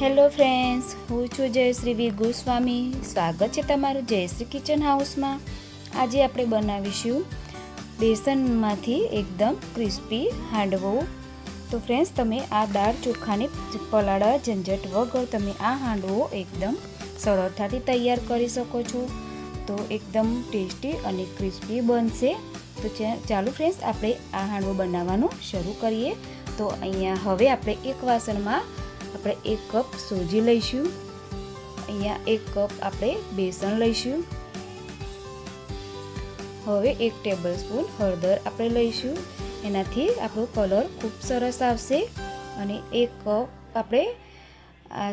Hello friends, હું છું જયશ્રી વી. ગોસ્વામી. સ્વાગત છે તમારું જયશ્રી કિચન હાઉસમાં. આજે આપણે બનાવીશું બેસનમાંથી એકદમ ક્રિસ્પી હાંડવો. તો ફ્રેન્ડ્સ, તમે આ દાળ ચોખાને પલાળા, ઝંઝટ વગર તમે આ હાંડવો એકદમ સરળતાથી તૈયાર કરી શકો છો. તો એકદમ ટેસ્ટી અને ક્રિસ્પી બનશે. તો ચાલો ફ્રેન્ડ્સ, આપણે આ હાંડવો બનાવવાનું શરૂ કરીએ. તો અહીંયા હવે આપણે એક વાસણમાં આપણે એક કપ સોજી લઈશું. અહીંયા એક કપ આપણે બેસન લઈશું. હવે એક ટેબલ સ્પૂન હળદર આપણે લઈશું. એનાથી આપણો કલર ખૂબ સરસ આવશે અને એક કપ આપણે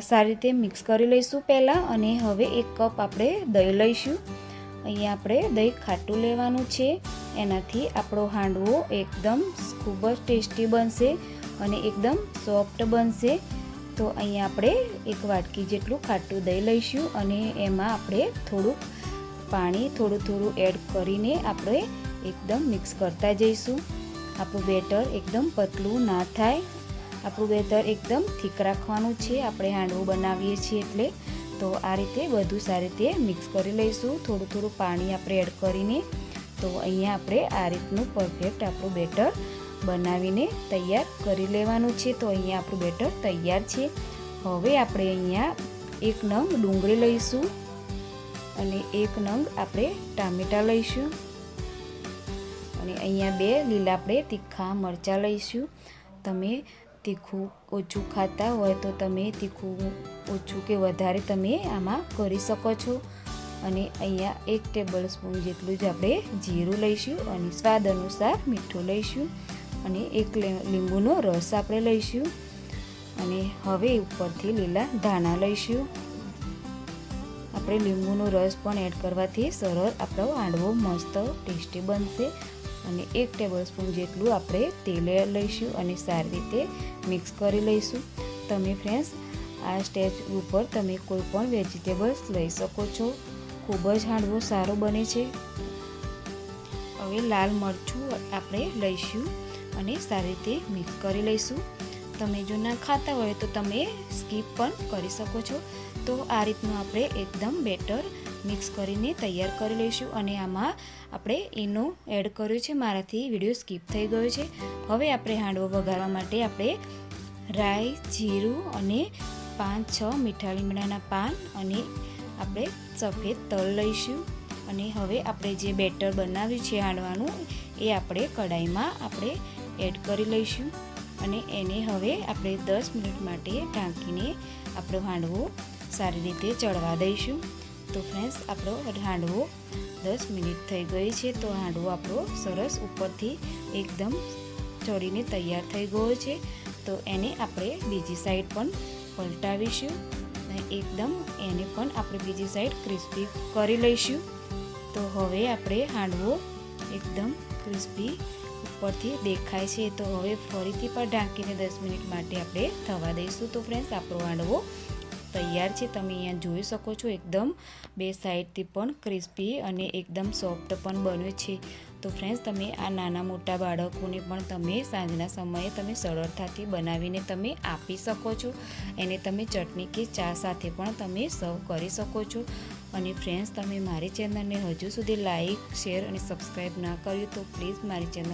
સારી રીતે મિક્સ કરી લઈશું પહેલાં અને હવે એક કપ આપણે દહીં લઈશું. અહીંયા આપણે દહીં ખાટું લેવાનું છે. એનાથી આપણો હાંડવો એકદમ ખૂબ જ ટેસ્ટી બનશે અને એકદમ સોફ્ટ બનશે. તો અહીંયા આપણે એક વાટકી જેટલું ખાટું દહીં લઈશું અને એમાં આપણે થોડુંક પાણી થોડું થોડું એડ કરીને આપણે એકદમ મિક્સ કરતા જઈશું. આપણું બેટર એકદમ પતલું ના થાય. આપણું બેટર એકદમ થીક રાખવાનું છે. આપણે હાંડવું બનાવીએ છીએ એટલે. તો આ રીતે બધું સારી રીતે મિક્સ કરી લઈશું. થોડું થોડું પાણી આપણે એડ કરીને. તો અહીંયા આપણે આ રીતનું પરફેક્ટ આપણું બેટર બનાવીને તૈયાર કરી લેવાનું છે. તો અહીંયા આપણું બેટર તૈયાર છે. હવે આપણે અહીંયા એક નંગ ડુંગળી લઈશું અને એક નંગ આપણે ટામેટાં લઈશું. અને અહીંયા બે લીલા આપણે તીખા મરચાં લઈશું. તમે તીખું ઓછું ખાતા હોય તો તમે તીખું ઓછું કે વધારે તમે આમાં કરી શકો છો. અને અહીંયા એક ટેબલ સ્પૂન જેટલું જ આપણે જીરું લઈશું અને સ્વાદ અનુસાર મીઠું લઈશું. અને એક લીંબુનો રસ આપણે લઈશું અને હવે ઉપરથી લીલા ધાણા લઈશું. આપણે લીંબુનો રસ પણ એડ કરવાથી સરળ આપણો હાંડવો મસ્ત ટેસ્ટી બનશે અને એક ટેબલ સ્પૂન જેટલું આપણે તેલ લઈશું અને સારી રીતે મિક્સ કરી લઈશું. તમે ફ્રેન્ડ્સ, આ સ્ટેજ ઉપર તમે કોઈ પણ વેજીટેબલ્સ લઈ શકો છો. ખૂબ જ હાંડવો સારો બને છે. હવે લાલ મરચું આપણે લઈશું. અને સારી રીતે મિક્સ કરી લઈશું. તમે જો ના ખાતા હોય તો તમે સ્કીપ પણ કરી શકો છો. તો આ રીતનું આપણે એકદમ બેટર મિક્સ કરીને તૈયાર કરી લઈશું અને આમાં આપણે એનો એડ કર્યો છે. મારાથી વીડિયો સ્કીપ થઈ ગયો છે. હવે આપણે હાંડવો વઘારવા માટે આપણે રાઈ, જીરું અને પાંચ, છ મીઠા લીમડાના પાન અને આપણે સફેદ તલ લઈશું. અને હવે આપણે જે બેટર બનાવ્યું છે હાંડવાનું, એ આપણે કઢાઈમાં આપણે એડ કરી લઈશું અને એને હવે આપણે દસ મિનિટ માટે ઢાંકીને આપણો હાંડવો સારી રીતે ચડવા દઈશું. તો ફ્રેન્ડ્સ આપણો હાંડવો દસ મિનિટ થઈ ગઈ છે તો હાંડવો આપણો સરસ ઉપરથી એકદમ ચડીને તૈયાર થઈ ગયો છે. તો એને આપણે બીજી સાઈડ પણ પલટાવીશું અને એકદમ એને પણ આપણે બીજી સાઈડ ક્રિસ્પી કરી લઈશું. તો હવે આપણે હાંડવો એકદમ ક્રિસ્પી ઉપરથી દેખાય છે, તો હવે ફરીથી પણ ઢાંકીને દસ મિનિટ માટે આપણે થવા દઈશું. તો ફ્રેન્ડ્સ આપણો હાંડવો તૈયાર છે. તમે અહીંયા જોઈ શકો છો, એકદમ બે સાઈડથી પણ ક્રિસ્પી અને એકદમ સોફ્ટ પણ બન્યો છે. તો ફ્રેન્ડ્સ તમે આ નાના મોટા બાળકોને પણ તમે સાંજના સમયે તમે સરળતાથી બનાવીને તમે આપી શકો છો. એને તમે ચટણી કે ચા સાથે પણ તમે સર્વ કરી શકો છો. અને ફ્રેન્ડ્સ તમે મારી ચેનલને હજુ સુધી લાઇક શેર અને સબસ્ક્રાઈબ ના કર્યું તો પ્લીઝ મારી ચેનલ